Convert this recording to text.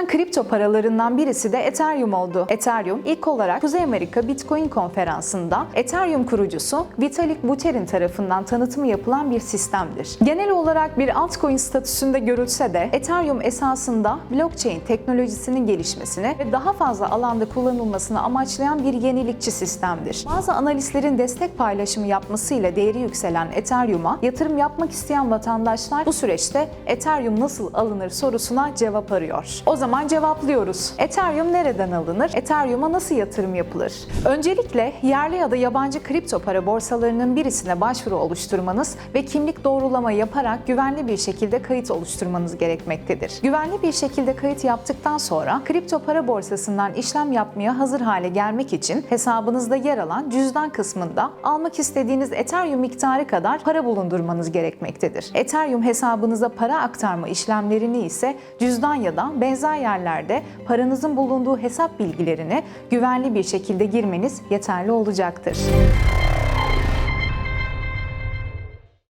gelen kripto paralarından birisi de Ethereum oldu. Ethereum ilk olarak Kuzey Amerika Bitcoin konferansında Ethereum kurucusu Vitalik Buterin tarafından tanıtımı yapılan bir sistemdir. Genel olarak bir altcoin statüsünde görülse de Ethereum esasında blockchain teknolojisinin gelişmesini ve daha fazla alanda kullanılmasını amaçlayan bir yenilikçi sistemdir. Bazı analistlerin destek paylaşımı yapmasıyla değeri yükselen Ethereum'a yatırım yapmak isteyen vatandaşlar bu süreçte Ethereum nasıl alınır sorusuna cevap arıyor. O zaman cevaplıyoruz. Ethereum nereden alınır? Ethereum'a nasıl yatırım yapılır? Öncelikle yerli ya da yabancı kripto para borsalarının birisine başvuru oluşturmanız ve kimlik doğrulama yaparak güvenli bir şekilde kayıt oluşturmanız gerekmektedir. Güvenli bir şekilde kayıt yaptıktan sonra kripto para borsasından işlem yapmaya hazır hale gelmek için hesabınızda yer alan cüzdan kısmında almak istediğiniz Ethereum miktarı kadar para bulundurmanız gerekmektedir. Ethereum hesabınıza para aktarma işlemlerini ise cüzdan ya da benzer yerlerde paranızın bulunduğu hesap bilgilerini güvenli bir şekilde girmeniz yeterli olacaktır.